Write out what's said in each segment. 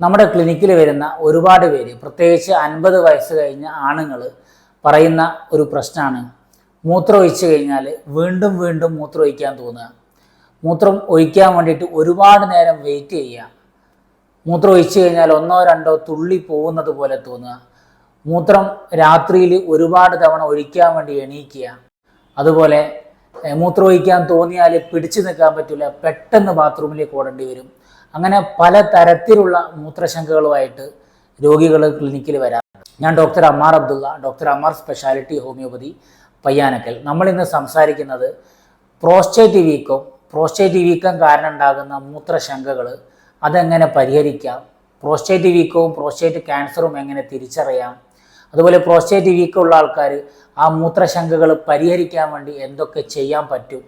നമ്മുടെ ക്ലിനിക്കിൽ വരുന്ന ഒരുപാട് പേര് പ്രത്യേകിച്ച് അൻപത് വയസ്സ് കഴിഞ്ഞ ആണുങ്ങൾ പറയുന്ന ഒരു പ്രശ്നമാണ് മൂത്രം ഒഴിച്ചു കഴിഞ്ഞാൽ വീണ്ടും വീണ്ടും മൂത്രം ഒഴിക്കാൻ തോന്നുക. മൂത്രം ഒഴിക്കാൻ വേണ്ടിയിട്ട് ഒരുപാട് നേരം വെയിറ്റ് ചെയ്യുക. മൂത്രം ഒഴിച്ചു കഴിഞ്ഞാൽ ഒന്നോ രണ്ടോ തുള്ളി പോകുന്നത് പോലെ തോന്നുക. മൂത്രം രാത്രിയിൽ ഒരുപാട് തവണ ഒഴിക്കാൻ വേണ്ടി എണീക്കുക. അതുപോലെ മൂത്രം ഒഴിക്കാൻ തോന്നിയാൽ പിടിച്ചു നിൽക്കാൻ പറ്റില്ല പെട്ടെന്ന് ബാത്റൂമിലേക്ക് ഓടേണ്ടി വരും. അങ്ങനെ പല തരത്തിലുള്ള മൂത്രശങ്കകളുമായിട്ട് രോഗികൾ ക്ലിനിക്കിൽ വരാറുണ്ട്. ഞാൻ doctor Ammar Abdulla doctor Ammar speciality homeopathy Payyanakkal. നമ്മൾ ഇന്ന് സംസാരിക്കുന്നത് പ്രോസ്റ്റേറ്റ് വീക്കം പ്രോസ്റ്റേറ്റ് വീക്കം കാരണം ഉണ്ടാകുന്ന മൂത്രശങ്കകൾ അതെങ്ങനെ പരിഹരിക്കാം? പ്രോസ്റ്റേറ്റ് വീക്കവും പ്രോസ്റ്റേറ്റ് ക്യാൻസറും എങ്ങനെ തിരിച്ചറിയാം? അതുപോലെ പ്രോസ്റ്റേറ്റ് വീക്കമുള്ള ആൾക്കാർ ആ മൂത്രശങ്കകൾ പരിഹരിക്കാൻ വേണ്ടി എന്തൊക്കെ ചെയ്യാൻ പറ്റും?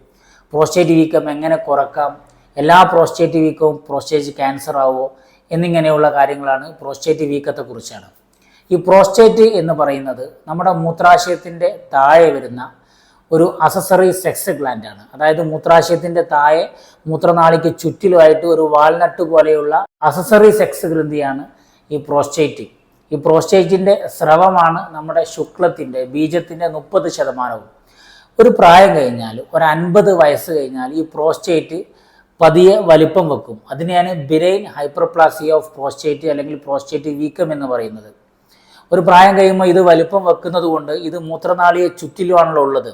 പ്രോസ്റ്റേറ്റ് വീക്കം എങ്ങനെ കുറക്കാം? എല്ലാ പ്രോസ്റ്റേറ്റ് വീക്കവും പ്രോസ്റ്റേറ്റ് ക്യാൻസർ ആവുമോ എന്നിങ്ങനെയുള്ള കാര്യങ്ങളാണ് പ്രോസ്റ്റേറ്റ് വീക്കത്തെക്കുറിച്ചാണ് ഈ പ്രോസ്റ്റേറ്റ് എന്ന് പറയുന്നത് നമ്മുടെ മൂത്രാശയത്തിന്റെ താഴെ വരുന്ന ഒരു അസസറി സെക്സ് ഗ്ലാൻഡ് ആണ്. അതായത് മൂത്രാശയത്തിന്റെ താഴെ മൂത്രനാളിക്ക് ചുറ്റിലുമായിട്ട് ഒരു വാൾനട്ട് പോലെയുള്ള അസസറി സെക്സ് ഗ്രന്ഥിയാണ് ഈ പ്രോസ്റ്റേറ്റ് ഈ പ്രോസ്റ്റേറ്റിന്റെ സ്രവമാണ് നമ്മുടെ ശുക്ലത്തിന്റെ ബീജത്തിന്റെ മുപ്പത് ശതമാനവും. ഒരു പ്രായം കഴിഞ്ഞാൽ ഒരു അൻപത് വയസ്സ് കഴിഞ്ഞാൽ ഈ പ്രോസ്റ്റേറ്റ് പതിയെ വലിപ്പം വെക്കും. അതിനെയാണ് ബിരെയിൻ ഹൈപ്പർപ്ലാസിയ ഓഫ് പ്രോസ്റ്റേറ്റ് അല്ലെങ്കിൽ പ്രോസ്റ്റേറ്റ് വീക്കം എന്ന് പറയുന്നത്. ഒരു പ്രായം കഴിയുമ്പോൾ ഇത് വലിപ്പം വെക്കുന്നത് കൊണ്ട് ഇത് മൂത്രനാളിയെ ചുറ്റിലുമാണല്ലോ ഉള്ളത്.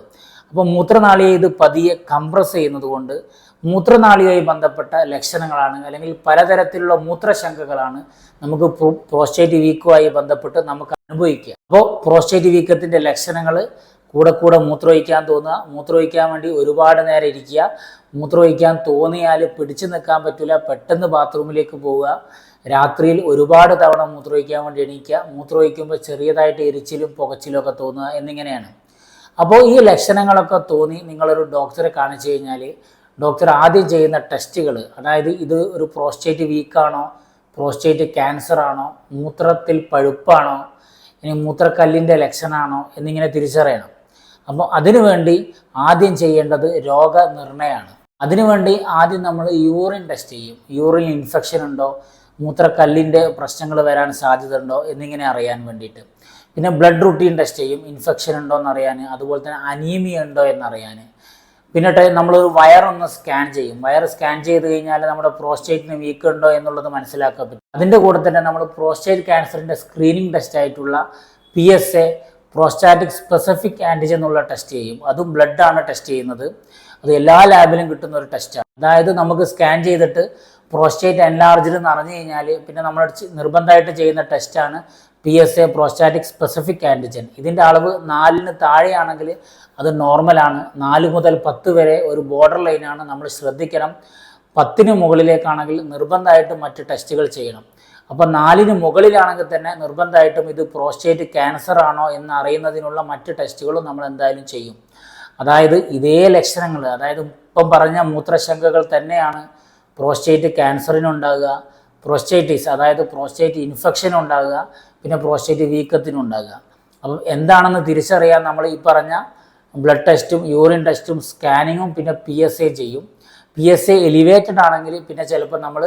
അപ്പോൾ മൂത്രനാളിയെ ഇത് പതിയെ കംപ്രസ് ചെയ്യുന്നത് കൊണ്ട് മൂത്രനാളിയുമായി ബന്ധപ്പെട്ട ലക്ഷണങ്ങളാണ് അല്ലെങ്കിൽ പലതരത്തിലുള്ള മൂത്രശങ്കകളാണ് നമുക്ക് പ്രോ- പ്രോസ്റ്റേറ്റ് വീക്കുമായി ബന്ധപ്പെട്ട് നമുക്ക് അനുഭവിക്കുക. അപ്പോൾ പ്രോസ്റ്റേറ്റ് വീക്കത്തിന്റെ ലക്ഷണങ്ങൾ കൂടെ കൂടെ മൂത്രമൊഴിക്കാൻ തോന്നുക. മൂത്രമൊഴിക്കാൻ വേണ്ടി ഒരുപാട് നേരം ഇരിക്കുക. മൂത്രമൊഴിക്കാൻ തോന്നിയാൽ പിടിച്ചു നിൽക്കാൻ പറ്റില്ല പെട്ടെന്ന് ബാത്റൂമിലേക്ക് പോവുക. രാത്രിയിൽ ഒരുപാട് തവണ മൂത്രമൊഴിക്കാൻ വേണ്ടി എണീക്കുക. മൂത്രമൊഴിക്കുമ്പോൾ ചെറിയതായിട്ട് എരിച്ചിലും പുകച്ചിലും ഒക്കെ തോന്നുക എന്നിങ്ങനെയാണ്. അപ്പോൾ ഈ ലക്ഷണങ്ങളൊക്കെ തോന്നി നിങ്ങളൊരു ഡോക്ടറെ കാണിച്ചു കഴിഞ്ഞാൽ ഡോക്ടർ ആദ്യം ചെയ്യുന്ന ടെസ്റ്റുകൾ അതായത് ഇത് ഒരു പ്രോസ്റ്റേറ്റ് വീക്കാണോ പ്രോസ്റ്റേറ്റ് ക്യാൻസർ ആണോ മൂത്രത്തിൽ പഴുപ്പാണോ ഇനി മൂത്രക്കല്ലിന്റെ ലക്ഷണമാണോ എന്നിങ്ങനെ തിരിച്ചറിയണം. അപ്പോൾ അതിനുവേണ്ടി ആദ്യം ചെയ്യേണ്ടത് രോഗനിർണയമാണ്. അതിനുവേണ്ടി ആദ്യം നമ്മൾ യൂറിൻ ടെസ്റ്റ് ചെയ്യും. യൂറിൻ ഇൻഫെക്ഷൻ ഉണ്ടോ? മൂത്രക്കല്ലിന്റെ പ്രശ്നങ്ങൾ വരാൻ സാധ്യത ഉണ്ടോ? എന്നിങ്ങനെ അറിയാൻ വേണ്ടിയിട്ട്. പിന്നെ ബ്ലഡ് റുട്ടീൻ ടെസ്റ്റ് ചെയ്യും. ഇൻഫെക്ഷൻ ഉണ്ടോ എന്നറിയാൻ. അതുപോലെ തന്നെ അനീമിയ ഉണ്ടോ എന്നറിയാൻ. പിന്നെ നമ്മളൊരു വയറൊന്ന് സ്കാൻ ചെയ്യും. വയർ സ്കാൻ ചെയ്ത് കഴിഞ്ഞാൽ നമ്മുടെ പ്രോസ്റ്റേറ്റിന് വീക്ക് ഉണ്ടോ എന്നുള്ളത് മനസ്സിലാക്കാൻ പറ്റും. അതിന്റെ കൂടെ തന്നെ നമ്മൾ പ്രോസ്റ്റേറ്റ് ക്യാൻസറിന്റെ സ്ക്രീനിങ് ടെസ്റ്റ് ആയിട്ടുള്ള P S A prostatic specific antigen എന്നുള്ള ടെസ്റ്റ് ചെയ്യും. അതും ബ്ലഡാണ് ടെസ്റ്റ് ചെയ്യുന്നത്. അത് എല്ലാ ലാബിലും കിട്ടുന്ന ഒരു ടെസ്റ്റാണ് അതായത് നമുക്ക് സ്കാൻ ചെയ്തിട്ട് പ്രോസ്റ്റേറ്റ് എൻലാർജിൽ എന്ന് അറിഞ്ഞു കഴിഞ്ഞാൽ പിന്നെ നമ്മൾ നിർബന്ധമായിട്ട് ചെയ്യുന്ന ടെസ്റ്റാണ് P S A prostatic specific antigen ഇതിന്റെ അളവ് നാലിന് താഴെയാണെങ്കിൽ അത് നോർമലാണ് നാല് മുതൽ പത്ത് വരെ ഒരു ബോർഡർ ലൈനാണ് നമ്മൾ ശ്രദ്ധിക്കണം. പത്തിന് മുകളിലേക്കാണെങ്കിൽ നിർബന്ധമായിട്ടും മറ്റ് ടെസ്റ്റുകൾ ചെയ്യണം. അപ്പോൾ നാലിന് മുകളിലാണെങ്കിൽ തന്നെ നിർബന്ധമായിട്ടും ഇത് പ്രോസ്റ്റേറ്റ് ക്യാൻസർ ആണോ എന്ന് അറിയുന്നതിനുള്ള മറ്റ് ടെസ്റ്റുകളും നമ്മൾ എന്തായാലും ചെയ്യും. അതായത് ഇതേ ലക്ഷണങ്ങൾ അതായത് ഇപ്പം പറഞ്ഞ മൂത്രശങ്കകൾ തന്നെയാണ് പ്രോസ്റ്റേറ്റ് ക്യാൻസറിനുണ്ടാകുക പ്രോസ്റ്റേറ്റിസ് അതായത് പ്രോസ്റ്റേറ്റ് ഇൻഫെക്ഷൻ ഉണ്ടാകുക പിന്നെ പ്രോസ്റ്റേറ്റ് വീക്കത്തിനുണ്ടാകുക അപ്പം എന്താണെന്ന് തിരിച്ചറിയാൻ നമ്മൾ ഈ പറഞ്ഞ ബ്ലഡ് ടെസ്റ്റും യൂറിൻ ടെസ്റ്റും സ്കാനിങ്ങും പിന്നെ പി എസ് എ ചെയ്യും. പി എസ് എ എലിവേറ്റഡ് ആണെങ്കിൽ പിന്നെ ചിലപ്പോൾ നമ്മൾ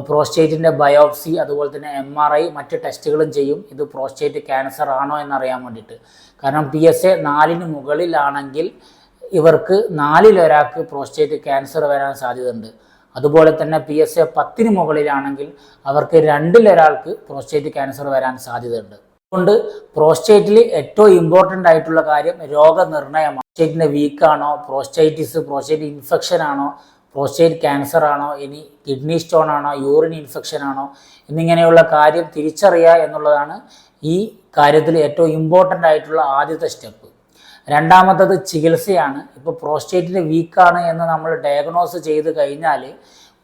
പ്രോസ്റ്റേറ്റിന്റെ ബയോപ്സി അതുപോലെ തന്നെ എം ആർ ഐ മറ്റ് ടെസ്റ്റുകളും ചെയ്യും. ഇത് പ്രോസ്റ്റേറ്റ് ക്യാൻസർ ആണോ എന്നറിയാൻ വേണ്ടിയിട്ട്. കാരണം പി എസ് എ നാലിന് മുകളിലാണെങ്കിൽ ഇവർക്ക് നാലിലൊരാൾക്ക് പ്രോസ്റ്റേറ്റ് ക്യാൻസർ വരാൻ സാധ്യതയുണ്ട്. അതുപോലെ തന്നെ പി എസ് എ പത്തിന് മുകളിലാണെങ്കിൽ അവർക്ക് രണ്ടിലൊരാൾക്ക് പ്രോസ്റ്റേറ്റ് ക്യാൻസർ വരാൻ സാധ്യതയുണ്ട്. അതുകൊണ്ട് പ്രോസ്റ്റേറ്റിൽ ഏറ്റവും ഇമ്പോർട്ടന്റ് ആയിട്ടുള്ള കാര്യം രോഗനിർണയമാണ്. പ്രോസ്റ്റേറ്റിന്റെ വീക്കാണോ പ്രോസ്റ്റൈറ്റിസ് പ്രോസ്റ്റേറ്റ് ഇൻഫെക്ഷൻ ആണോ? പ്രോസ്റ്റേറ്റ് ക്യാൻസർ ആണോ ഇനി കിഡ്നി സ്റ്റോൺ ആണോ യൂറിൻ ഇൻഫെക്ഷൻ ആണോ എന്നിങ്ങനെയുള്ള കാര്യം തിരിച്ചറിയുക എന്നുള്ളതാണ് ഈ കാര്യത്തിൽ ഏറ്റവും ഇമ്പോർട്ടന്റ് ആയിട്ടുള്ള ആദ്യത്തെ സ്റ്റെപ്പ് രണ്ടാമത്തത് ചികിത്സയാണ്. ഇപ്പോൾ പ്രോസ്റ്റേറ്റിന്റെ വീക്കാണ് എന്ന് നമ്മൾ ഡയഗ്നോസ് ചെയ്ത് കഴിഞ്ഞാൽ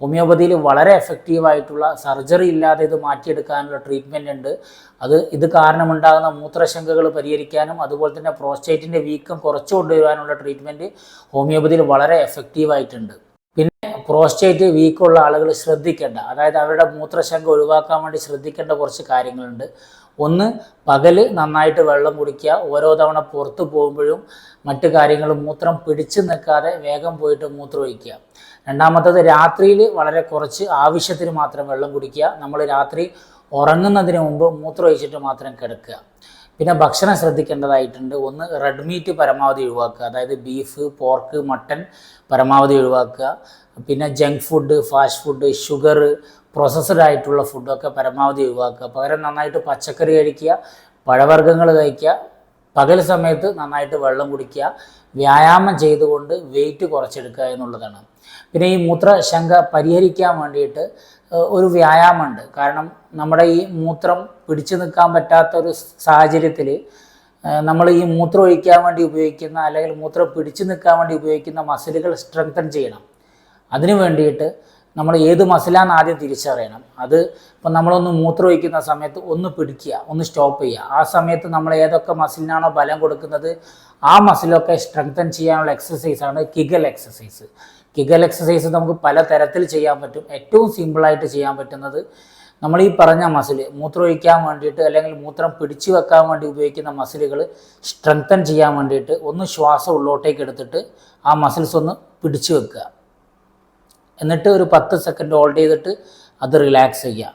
ഹോമിയോപ്പതിയിൽ വളരെ എഫക്റ്റീവായിട്ടുള്ള സർജറി ഇല്ലാതെ ഇത് മാറ്റിയെടുക്കാനുള്ള ട്രീറ്റ്മെന്റ് ഉണ്ട്. അത് ഇത് കാരണമുണ്ടാകുന്ന മൂത്രശങ്കകൾ പരിഹരിക്കാനും അതുപോലെ തന്നെ പ്രോസ്റ്റേറ്റിന്റെ വീക്കം കുറച്ചു കൊണ്ടുവരാനുള്ള ട്രീറ്റ്മെന്റ് ഹോമിയോപ്പതിയിൽ വളരെ എഫക്റ്റീവായിട്ടുണ്ട് പ്രോസ്റ്റേറ്റ് വീക്കുള്ള ആളുകൾ ശ്രദ്ധിക്കേണ്ട അതായത് അവരുടെ മൂത്രശങ്ക ഒഴിവാക്കാൻ വേണ്ടി ശ്രദ്ധിക്കേണ്ട കുറച്ച് കാര്യങ്ങളുണ്ട്. ഒന്ന് പകൽ നന്നായിട്ട് വെള്ളം കുടിക്കുക. ഓരോ തവണ പുറത്തു പോകുമ്പോഴും മറ്റു കാര്യങ്ങൾ മൂത്രം പിടിച്ചു നിൽക്കാതെ വേഗം പോയിട്ട് മൂത്രം ഒഴിക്കുക. രണ്ടാമത്തത് രാത്രിയിൽ വളരെ കുറച്ച് ആവശ്യത്തിന് മാത്രം വെള്ളം കുടിക്കുക. നമ്മൾ രാത്രി ഉറങ്ങുന്നതിന് മുമ്പ് മൂത്രം ഒഴിച്ചിട്ട് മാത്രം കിടക്കുക. പിന്നെ ഭക്ഷണം ശ്രദ്ധിക്കേണ്ടതായിട്ടുണ്ട്. ഒന്ന് റെഡ് മീറ്റ് പരമാവധി ഒഴിവാക്കുക. അതായത് ബീഫ് പോർക്ക് മട്ടൺ പരമാവധി ഒഴിവാക്കുക. പിന്നെ junk food fast food sugar processed ആയിട്ടുള്ള ഫുഡൊക്കെ പരമാവധി ഒഴിവാക്കുക. പകരം നന്നായിട്ട് പച്ചക്കറി കഴിക്കുക പഴവർഗങ്ങൾ കഴിക്കുക പകൽ സമയത്ത് നന്നായിട്ട് വെള്ളം കുടിക്കുക വ്യായാമം ചെയ്തുകൊണ്ട് വെയിറ്റ് കുറച്ചെടുക്കുക എന്നുള്ളതാണ്. പിന്നെ ഈ മൂത്രശങ്ക പരിഹരിക്കാൻ വേണ്ടിയിട്ട് ഒരു വ്യായാമമുണ്ട്. കാരണം നമ്മുടെ ഈ മൂത്രം പിടിച്ചു നിൽക്കാൻ പറ്റാത്ത ഒരു സാഹചര്യത്തിൽ നമ്മൾ ഈ മൂത്രം ഒഴിക്കാൻ വേണ്ടി ഉപയോഗിക്കുന്ന അല്ലെങ്കിൽ മൂത്രം പിടിച്ചു നിൽക്കാൻ വേണ്ടി ഉപയോഗിക്കുന്ന മസിലുകൾ സ്ട്രെങ്തൻ ചെയ്യണം. അതിനു വേണ്ടിയിട്ട് നമ്മൾ ഏത് മസിലാന്ന് ആദ്യം തിരിച്ചറിയണം. അത് ഇപ്പം നമ്മളൊന്ന് മൂത്രം ഒഴിക്കുന്ന സമയത്ത് ഒന്ന് പിടിക്കുക ഒന്ന് സ്റ്റോപ്പ് ചെയ്യുക. ആ സമയത്ത് നമ്മൾ ഏതൊക്കെ മസിലിനാണോ ബലം കൊടുക്കുന്നത് ആ മസിലൊക്കെ സ്ട്രെങ്തൻ ചെയ്യാനുള്ള എക്സസൈസാണ് കിഗൽ എക്സസൈസ് കിഗൽ എക്സസൈസ് നമുക്ക് പല തരത്തിൽ ചെയ്യാൻ പറ്റും. ഏറ്റവും സിമ്പിളായിട്ട് ചെയ്യാൻ പറ്റുന്നത് നമ്മൾ ഈ പറഞ്ഞ മസിൽ മൂത്രം ഒഴിക്കാൻ വേണ്ടിയിട്ട് അല്ലെങ്കിൽ മൂത്രം പിടിച്ചു വെക്കാൻ വേണ്ടി ഉപയോഗിക്കുന്ന മസിലുകൾ സ്ട്രെങ്തൻ ചെയ്യാൻ വേണ്ടിയിട്ട് ഒന്ന് ശ്വാസം ഉള്ളോട്ടേക്ക് എടുത്തിട്ട് ആ മസിൽസ് ഒന്ന് പിടിച്ചു വെക്കുക. എന്നിട്ട് ഒരു പത്ത് സെക്കൻഡ് ഹോൾഡ് ചെയ്തിട്ട് അത് റിലാക്സ് ചെയ്യുക.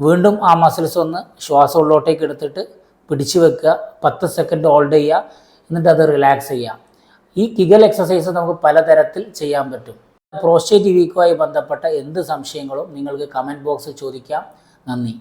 വീണ്ടും ആ മസിൽസ് ഒന്ന് ശ്വാസം ഉള്ളോട്ടേക്ക് എടുത്തിട്ട് പിടിച്ചു വെക്കുക. പത്ത് സെക്കൻഡ് ഹോൾഡ് ചെയ്യുക. എന്നിട്ട് അത് റിലാക്സ് ചെയ്യുക. ഈ കിഗൽ എക്സസൈസ് നമുക്ക് പലതരത്തിൽ ചെയ്യാൻ പറ്റും. പ്രോസ്റ്റേറ്റ് വീക്കുമായി ബന്ധപ്പെട്ട എന്ത് സംശയങ്ങളും നിങ്ങൾക്ക് കമന്റ് ബോക്സിൽ ചോദിക്കാം. നന്ദി.